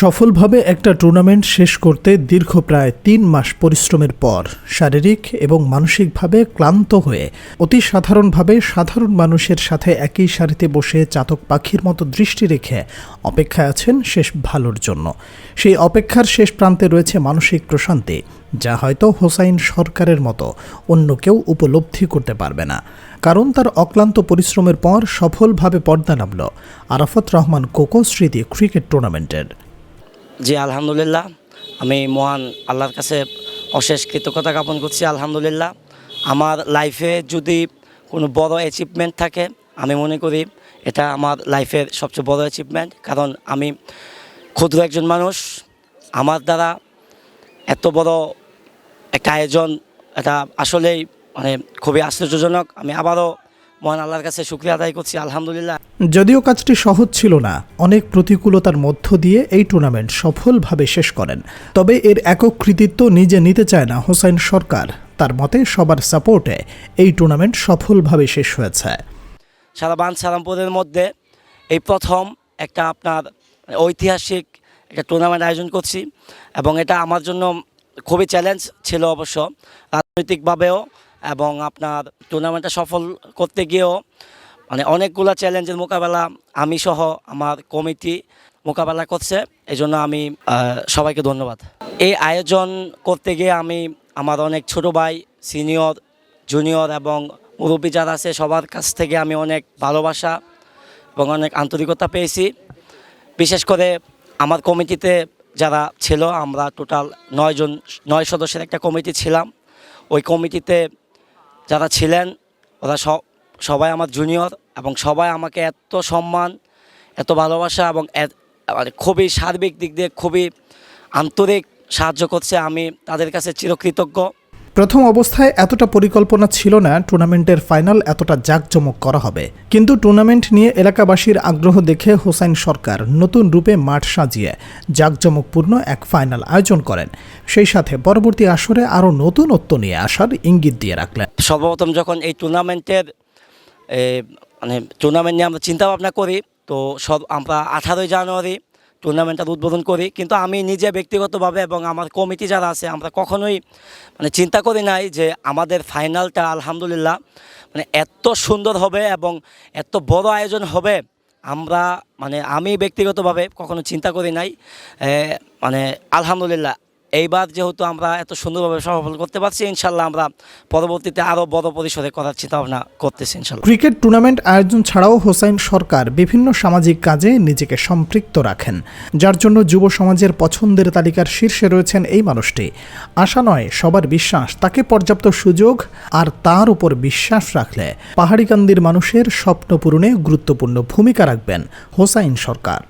সফলভাবে একটা টুর্নামেন্ট শেষ করতে দীর্ঘ প্রায় তিন মাস পরিশ্রমের পর শারীরিক এবং মানসিকভাবে ক্লান্ত হয়ে অতি সাধারণভাবে সাধারণ মানুষের সাথে একই সারিতে বসে চাতক পাখির মতো দৃষ্টি রেখে অপেক্ষায় আছেন শেষ ভালোর জন্য। সেই অপেক্ষার শেষ প্রান্তে রয়েছে মানসিক প্রশান্তি, যা হয়তো হোসাইন সরকারের মতো অন্য কেউ উপলব্ধি করতে পারবে না। কারণ তার অক্লান্ত পরিশ্রমের পর সফলভাবে পর্দা নামল আরাফাত রহমান কোকো স্মৃতি ক্রিকেট টুর্নামেন্টের জি, আলহামদুলিল্লাহ। আমি মহান আল্লাহর কাছে অশেষ কৃতজ্ঞতা জ্ঞাপন করছি, আলহামদুলিল্লাহ। আমার লাইফে যদি কোনো বড় অ্যাচিভমেন্ট থাকে, আমি মনে করি এটা আমার লাইফের সবচেয়ে বড় অ্যাচিভমেন্ট কারণ আমি ক্ষুদ্র একজন মানুষ, আমার দ্বারা এত বড় একটা আয়োজন, এটা আসলেই মানে খুবই আশ্চর্যজনক। আমি আবারও মহান আল্লাহর কাছে শুক্রিয়া আদায় করছি আলহামদুলিল্লাহ। যদিও কাজটি সহজ ছিল না অনেক প্রতিকূলতার মধ্য দিয়ে এই টুর্নামেন্ট সফলভাবে শেষ করেন। তবে এর একক কৃতিত্ব নিজে নিতে চায় না হোসাইন সরকার। তার মতে সবার সাপোর্টে এই টুর্নামেন্ট সফলভাবে শেষ হয়েছে। সারা বান সালামপুরের মধ্যে এই প্রথম একটা আপনার ঐতিহাসিক একটা টুর্নামেন্ট আয়োজন করছি এবং এটা আমার জন্য খুবই চ্যালেঞ্জ ছিল অবশ্য। রাজনৈতিকভাবেও এবং আপনার টুর্নামেন্টটা সফল করতে গিয়েও মানে অনেকগুলো চ্যালেঞ্জের মোকাবেলা আমি সহ আমার কমিটি মোকাবেলা করছে। এই জন্য আমি সবাইকে ধন্যবাদ। এই আয়োজন করতে গিয়ে আমি আমার অনেক ছোট ভাই সিনিয়র জুনিয়র এবং মুরব্বী যারা আছে, সবার কাছ থেকে আমি অনেক ভালোবাসা এবং অনেক আন্তরিকতা পেয়েছি। বিশেষ করে আমার কমিটিতে যারা ছিল, আমরা টোটাল নয়জন, নয় সদস্যের একটা কমিটি ছিলাম। ওই কমিটিতে যারা ছিলেন, ওরা সব, সবাই আমার জুনিয়র এবং সবাই আমাকে এত সম্মান, এত ভালোবাসা এবং মানে খুবই সার্বিক দিক দিয়ে খুবই আন্তরিক সাহায্য করছে আমি তাদের কাছে চিরকৃতজ্ঞ। প্রথম অবস্থায় এতটা পরিকল্পনা ছিল না, টুর্নামেন্টের ফাইনাল এতটা জাঁকজমক করা হবে। কিন্তু টুর্নামেন্ট নিয়ে এলাকাবাসীর আগ্রহ দেখে হোসাইন সরকার নতুন রূপে মাঠ সাজিয়ে জাঁকজমকপূর্ণ এক ফাইনাল আয়োজন করেন। সেই সাথে পরবর্তী আসরে আরও নতুনত্ব নিয়ে আসার ইঙ্গিত দিয়ে রাখলেন। সর্বপ্রথম যখন এই টুর্নামেন্টের মানে টুর্নামেন্ট নিয়ে আমরা চিন্তা ভাবনা করি, তো সব আমরা আঠারোই জানুয়ারি টুর্নামেন্টটা উদ্বোধন করি। কিন্তু আমি নিজে ব্যক্তিগতভাবে এবং আমার কমিটি যারা আছে, আমরা কখনোই মানে চিন্তা করি নাই যে আমাদের ফাইনালটা আলহামদুলিল্লাহ মানে এত সুন্দর হবে এবং এত বড় আয়োজন হবে। আমরা মানে আমি ব্যক্তিগতভাবে কখনো চিন্তা করি নাই। মানে আলহামদুলিল্লাহ। এইবার যেহেতু আমরা এত সুন্দরভাবে সফল করতে পারছি, ইনশাল্লাহ আমরা পরবর্তীতে আরও বড় পরিসরে করার চিন্তা ভাবনা করতেছি, ইনশাল্লাহ। ক্রিকেট টুর্নামেন্ট আয়োজন ছাড়াও হোসাইন সরকার বিভিন্ন সামাজিক কাজে নিজেকে সম্পৃক্ত রাখেন, যার জন্য যুব সমাজের পছন্দের তালিকার শীর্ষে রয়েছেন এই মানুষটি। আশা নয়, সবার বিশ্বাস, তাকে পর্যাপ্ত সুযোগ আর তার উপর বিশ্বাস রাখলে পাহাড়িকান্দির মানুষের স্বপ্ন পূরণে গুরুত্বপূর্ণ ভূমিকা রাখবেন হোসাইন সরকার।